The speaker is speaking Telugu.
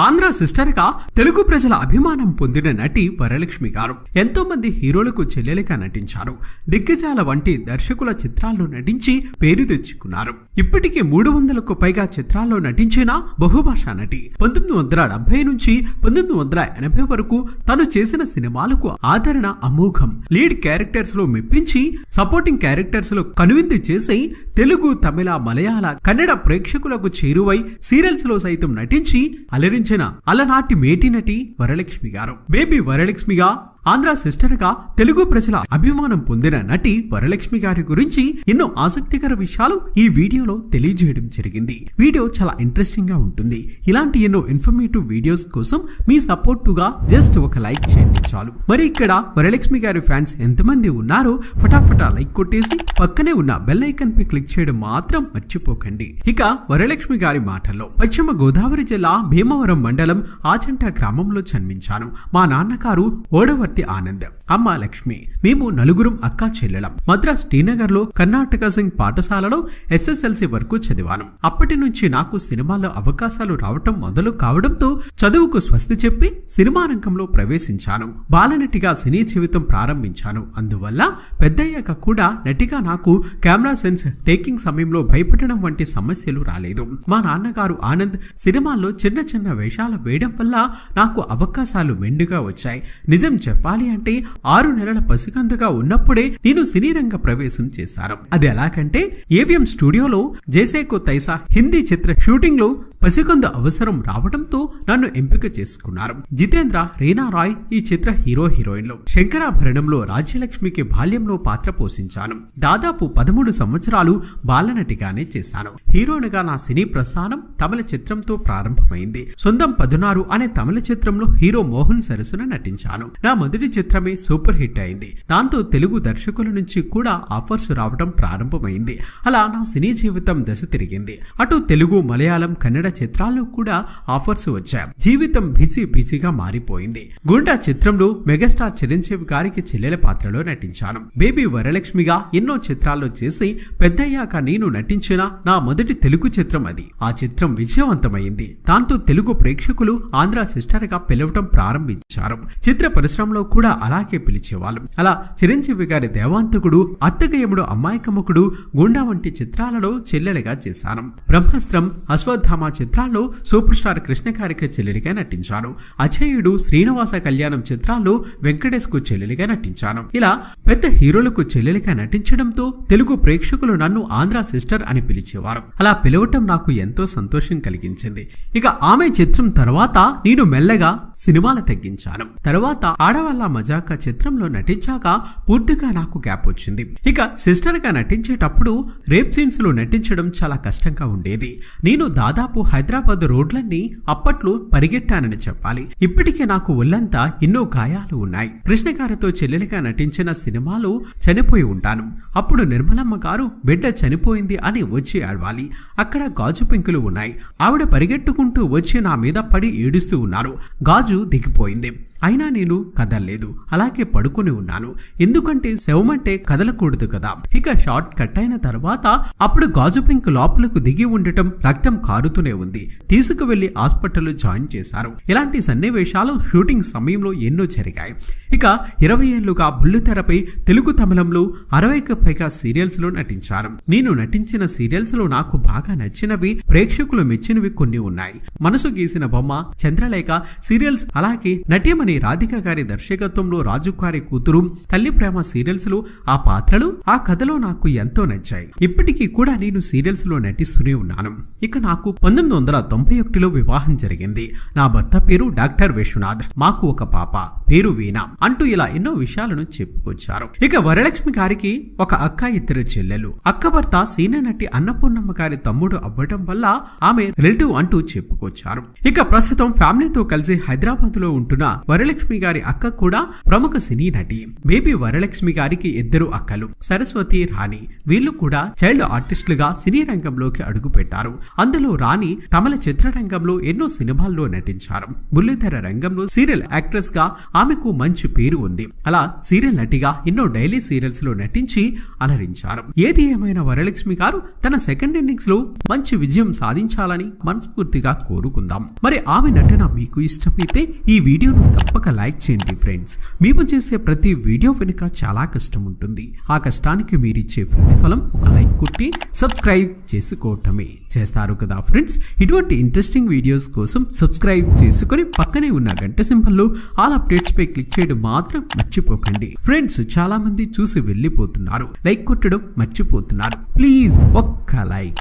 ఆంధ్ర సిస్టర్గా తెలుగు ప్రజల అభిమానం పొందిన నటి వరలక్ష్మి గారు ఎంతో మంది హీరోలకు చెల్లెలిగా నటించారు. దిగ్గజాల వంటి దర్శకుల చిత్రాల్లో నటించి పేరు తెచ్చుకున్నారు. ఇప్పటికే మూడు వందలకు పైగా చిత్రాల్లో నటించిన బహుభాషా నటి పంతొమ్మిది వందల డెబ్బై నుంచి పంతొమ్మిది వందల ఎనభై వరకు తను చేసిన సినిమాలకు ఆదరణ అమోఘం. లీడ్ క్యారెక్టర్స్లో మెప్పించి సపోర్టింగ్ క్యారెక్టర్స్లో కనువిందు చేసి తెలుగు తమిళ మలయాళ కన్నడ ప్రేక్షకులకు చేరువై సీరియల్స్లో సైతం నటించి అలరించిన అలనాటి మేటి నటి వరలక్ష్మి గారు. బేబీ వరలక్ష్మిగా ఆంధ్ర సిస్టర్గా తెలుగు ప్రజల అభిమానం పొందిన నటి వరలక్ష్మి గారి గురించి ఎన్నో ఆసక్తికర విషయాలు ఈ వీడియోలో తెలియజేయడం జరిగింది. వీడియో చాలా ఇంట్రెస్టింగ్గా ఉంటుంది. ఇలాంటి ఎన్నో ఇన్ఫర్మేటివ్ వీడియోస్ కోసం మీ సపోర్టుగా జస్ట్ ఒక లైక్ చేయండి చాలు. మరి ఇక్కడ వరలక్ష్మి గారి ఫ్యాన్స్ ఎంతమంది ఉన్నారో ఫటాఫటా లైక్ కొట్టేసి పక్కనే ఉన్న బెల్ ఐకన్ పై క్లిక్ చేయడం మాత్రం మర్చిపోకండి. ఇక వరలక్ష్మి గారి మాటల్లో పశ్చిమ గోదావరి జిల్లా భీమవరం మండలం ఆచంట గ్రామంలో జన్మించాను. మా నాన్నగారు చక్రవర్తి ఆనంద్. అమ్మ లక్ష్మి మేము నలుగురం అక్కా చెల్లెలం. మద్రాస్ శ్రీనగర్లో కర్ణాటక సింగ్ పాఠశాలలో ఎస్ఎస్ఎల్సి వరకు చదివాను. అప్పటి నుంచి నాకు సినిమాల్లో అవకాశాలు రావటం మొదలు కావడంతో చదువుకు స్వస్తి చెప్పి సినిమా రంగంలో ప్రవేశించాను. బాలనటిగా సినీ జీవితం ప్రారంభించాను. అందువల్ల పెద్దయ్యాక కూడా నటిగా నాకు కెమెరా సెన్స్ టేకింగ్ సమయంలో భయపడడం వంటి సమస్యలు రాలేదు. మా నాన్నగారు ఆనంద్ సినిమాల్లో చిన్న చిన్న వేషాలు వేయడం వల్ల నాకు అవకాశాలు మెండుగా వచ్చాయి. నిజం చెప్పాలి అంటే ఆరు నెలల పసికందుగా ఉన్నప్పుడే నేను సినీ రంగ ప్రవేశం చేశాను. అది ఎలాగంటే ఏవిఎం స్టూడియోలో జేసేకు తైసా హిందీ చిత్ర షూటింగ్లో పసికందు అవసరం రావడంతో నన్ను ఎంపిక చేసుకున్నారు. జితేంద్ర రీనా రాయ్ ఈ చిత్ర హీరో హీరోయిన్లు. శంకరాభరణంలో రాజ్యలక్ష్మికి బాల్యంలో పాత్ర పోషించాను. దాదాపు పదమూడు సంవత్సరాలు బాలనటిగానే చేశాను. హీరోయిన్గా నా సినీ ప్రస్థానం తమిళ చిత్రంతో ప్రారంభమైంది. సొంతం పదునారు అనే తమిళ చిత్రంలో హీరో మోహన్ సరసున నటించాను. నా మొదటి చిత్రమే సూపర్ హిట్ అయింది. దాంతో తెలుగు దర్శకుల నుంచి కూడా ఆఫర్స్ రావడం ప్రారంభమైంది. అలా నా సినీ జీవితం దశ తిరిగింది. అటు తెలుగు మలయాళం కన్నడ చిత్రాల్లో కూడా ఆఫర్స్ వచ్చాయి. జీవితం బిజీ బిజీగా మారిపోయింది. గుండా చిత్రంలో మెగాస్టార్ చిరంజీవి గారికి చెల్లెల పాత్రలో నటించాను. బేబీ వరలక్ష్మిగా ఎన్నో చిత్రాల్లో చేసి పెద్దయ్యాక నేను నటించిన నా మొదటి తెలుగు చిత్రం అది. ఆ చిత్రం విజయవంతమైంది. దాంతో తెలుగు ప్రేక్షకులు ఆంధ్ర సిస్టర్గా పిలవటం ప్రారంభించారు. చిత్ర పరిశ్రమలో కూడా అలాగే పిలిచేవాళ్ళు. అలా చిరంజీవి గారి దేవాంతకుడు అత్తగయముడు అమ్మాయికముకుడు గుండా వంటి చిత్రాలలో చెల్లెలుగా చేశాను. బ్రహ్మాస్త్రం అశ్వత్థామ చిత్రాల్లో సూపర్ స్టార్ కృష్ణ గారికి చెల్లెలిగా నటించాను అజయుడు శ్రీనివాస కళ్యాణం చిత్రాల్లో వెంకటేష్కు చెల్లెలిగా నటించాను ఇలా పెద్ద హీరోలకు చెల్లెలిగా నటించడంతో తెలుగు ప్రేక్షకులు నన్ను ఆంధ్ర సిస్టర్ అని పిలిచేవారు. అలా పిలవటం నాకు ఎంతో సంతోషం కలిగించింది. ఇక ఆమె చిత్రం తర్వాత నేను మెల్లగా సినిమాలు తగ్గించాను తర్వాత ఆడవాళ్ళ మజాక చిత్రంలో నటించాక పూర్తిగా నాకు గ్యాప్ వచ్చింది. ఇక సిస్టర్గా నటించేటప్పుడు రేప్ సీన్స్లో నటించడం చాలా కష్టంగా ఉండేది. నేను దాదాపు హైదరాబాద్ రోడ్లన్నీ అప్పట్లో పరిగెట్టానని చెప్పాలి. ఇప్పటికే నాకు ఒళ్ళంతా ఎన్నో గాయాలు ఉన్నాయి. కృష్ణ గారితో చెల్లెలిగా నటించిన సినిమాలో చనిపోయి ఉంటాను. అప్పుడు నిర్మలమ్మ గారు బిడ్డ చనిపోయింది అని వచ్చి ఆడవాలి. అక్కడ గాజు పెంకులు ఉన్నాయి. ఆవిడ పరిగెట్టుకుంటూ వచ్చి నా మీద పడి ఏడుస్తూ ఉన్నారు. గాజు దిగిపోయింది. అయినా నేను కదలలేదు. అలాగే పడుకుని ఉన్నాను. ఎందుకంటే శవమంటే కదలకూడదు కదా. ఇక షార్ట్ కట్ అయిన తర్వాత అప్పుడు గాజు పింక్ లోపలకు దిగి ఉండటం రక్తం కారుతూనే ఉంది. తీసుకువెళ్ళి హాస్పిటల్లో జాయిన్ చేశారు. ఇలాంటి సన్నివేశాలు షూటింగ్ సమయంలో ఎన్నో జరిగాయి. ఇక ఇరవై ఏళ్ళుగా బుల్లితెరపై తెలుగు తమిళంలో అరవైకి పైగా సీరియల్స్లో నటించారు. నేను నటించిన సీరియల్స్లో నాకు బాగా నచ్చినవి ప్రేక్షకులు మెచ్చినవి కొన్ని ఉన్నాయి. మనసు గీసిన బొమ్మ చంద్రలేఖ సీరియల్స్ అలాగే నటిమణి రాధిక గారి దర్శకత్వంలో రాజు గారి కూతురు తల్లి ప్రేమ సీరియల్స్లో ఆ పాత్రలు ఆ కథలో నాకు ఎంతో నచ్చాయి. ఇప్పటికీ కూడా నేను సీరియల్స్లో నటిస్తూనే ఉన్నాను. ఇక నాకు పంతొమ్మిది వందల తొంభై ఒకటిలో వివాహం జరిగింది. నా భర్త పేరు డాక్టర్ విశ్వనాథ్. మాకు ఒక పాప పేరు వీణ అంటూ ఇలా ఎన్నో విషయాలను చెప్పుకొచ్చారు. ఇక వరలక్ష్మి గారికి ఒక అక్క ఇద్దరు చెల్లెలు. అక్క భర్త సీనియర్ నటి అన్నపూర్ణమ్మ గారి తమ్ముడు అవ్వటం వల్ల ఆమె రిలేటివ్ అంటూ చెప్పుకొచ్చారు. ఇక ప్రస్తుతం ఫ్యామిలీతో కలిసి హైదరాబాద్లో ఉంటున్న వర వరలక్ష్మి గారి అక్క కూడా ప్రముఖ సినీ నటి. బేబీ వరలక్ష్మి గారికి ఇద్దరు అక్కలు సరస్వతి రాణి. వీళ్ళు కూడా చైల్డ్ ఆర్టిస్టులుగా సినీ రంగంలోకి అడుగు పెట్టారు అందులో రాణి తమల చిత్రరంగంలో ఎన్నో సినిమాల్లో నటించారు. బుల్లితెర రంగంలో సీరియల్ యాక్ట్రెస్గా ఆమెకు మంచి పేరు ఉంది. అలా సీరియల్ నటిగా ఎన్నో డైలీ సీరియల్స్లో నటించి అలరించారు. ఏది ఏమైనా వరలక్ష్మి గారు తన సెకండ్ ఇన్నింగ్స్లో మంచి విజయం సాధించాలని మనస్ఫూర్తిగా కోరుకుందాం. మరి ఆమె నటన మీకు ఇష్టమైతే ఈ వీడియోను తప్పక లైక్ చేయండి ఫ్రెండ్స్. మేము చేసే ప్రతి వీడియో వెనుక చాలా కష్టం ఉంటుంది. ఆ కష్టానికి మీరిచ్చే ప్రతిఫలం ఒక లైక్ కొట్టి సబ్స్క్రైబ్ చేసుకోవటమే. చేస్తారు కదా ఫ్రెండ్స్? ఇటువంటి ఇంట్రెస్టింగ్ వీడియోస్ కోసం సబ్స్క్రైబ్ చేసుకొని పక్కనే ఉన్న గంట సింబల్లో ఆల్ అప్డేట్స్ పై క్లిక్ చేయడం మాత్రం మర్చిపోకండి. ఫ్రెండ్స్ చాలా మంది చూసి వెళ్ళిపోతున్నారు. లైక్ కొట్టడం మర్చిపోతున్నారు. ప్లీజ్ ఒక్క లైక్.